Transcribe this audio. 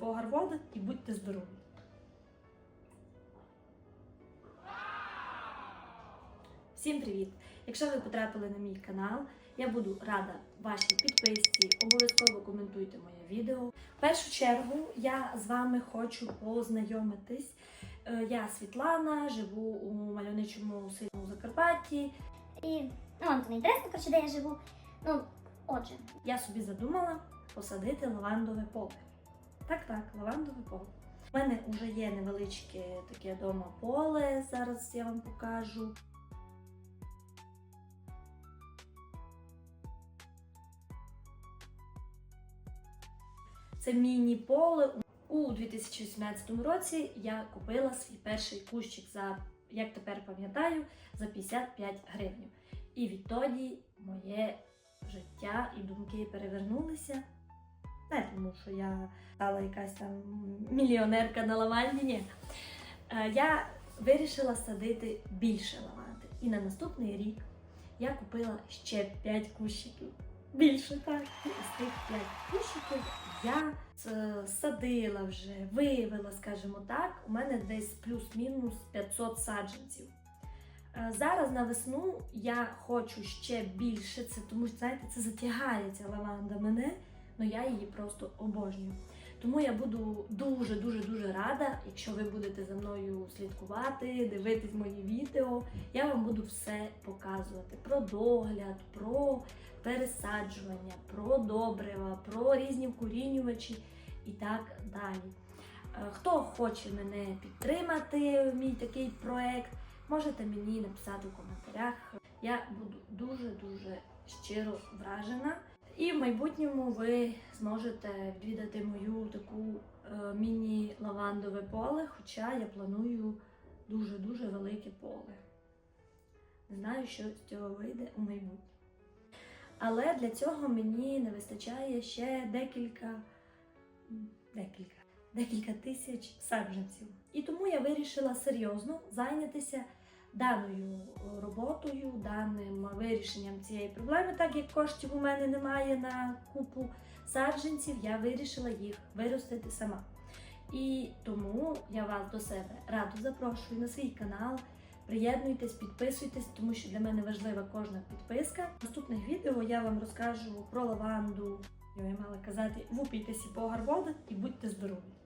по Гарводу і будьте здорові! Всім привіт! Якщо ви потрапили на мій канал, я буду рада вашій підписці, обов'язково коментуйте моє відео. В першу чергу я з вами хочу познайомитись. Е, я Світлана, живу у мальовничому сильному Закарпатті. І ну, вам це не інтересно, коротше, де я живу. Ну, отже, я собі задумала посадити лавандове поле. Так, так, лавандове поле. У мене вже є невеличке таке дома поле. Зараз я вам покажу. Це міні-поле. У 2018 році я купила свій перший кущик за, як тепер пам'ятаю, за 55 гривень. І відтоді моє життя і думки перевернулися. Не тому, що я стала якась там мільйонерка на лаванді. Ні. Е, Я вирішила садити більше лаванди. І на наступний рік я купила ще 5 кущиків. Більше так. І з тих 5 кущиків я е, садила вже, виявила, скажімо так, у мене десь плюс-мінус 500 саджанців. Е, Зараз на весну я хочу ще більше, це тому що знаєте, це затягає ця лаванда мене, але я її просто обожнюю. Тому я буду дуже дуже дуже рада, якщо ви будете за мною слідкувати, дивитись мої відео. Я вам буду все показувати про догляд, про пересаджування, про добрива, про різні вкорінювачі і так далі. Е, Хто хоче мене підтримати, мій такий проект, можете мені написати в коментарях. Я буду дуже-дуже щиро вражена. І в майбутньому ви зможете відвідати мою таку е, міні-лавандове поле, хоча я планую дуже-дуже велике поле. Не знаю, що з цього вийде у майбутньому. Але для цього мені не вистачає ще декілька, декілька, декілька тисяч саджанців. І тому я вирішила серйозно зайнятися даною роботою, даним вирішенням цієї проблеми, так як коштів у мене немає на купу саджанців, я вирішила їх виростити сама. І тому я вас до себе радо запрошую на свій канал. Приєднуйтесь, підписуйтесь, тому що для мене важлива кожна підписка. В наступних відео я вам розкажу про лаванду. Я мала казати, вупійтеся по гарбода і будьте здорові!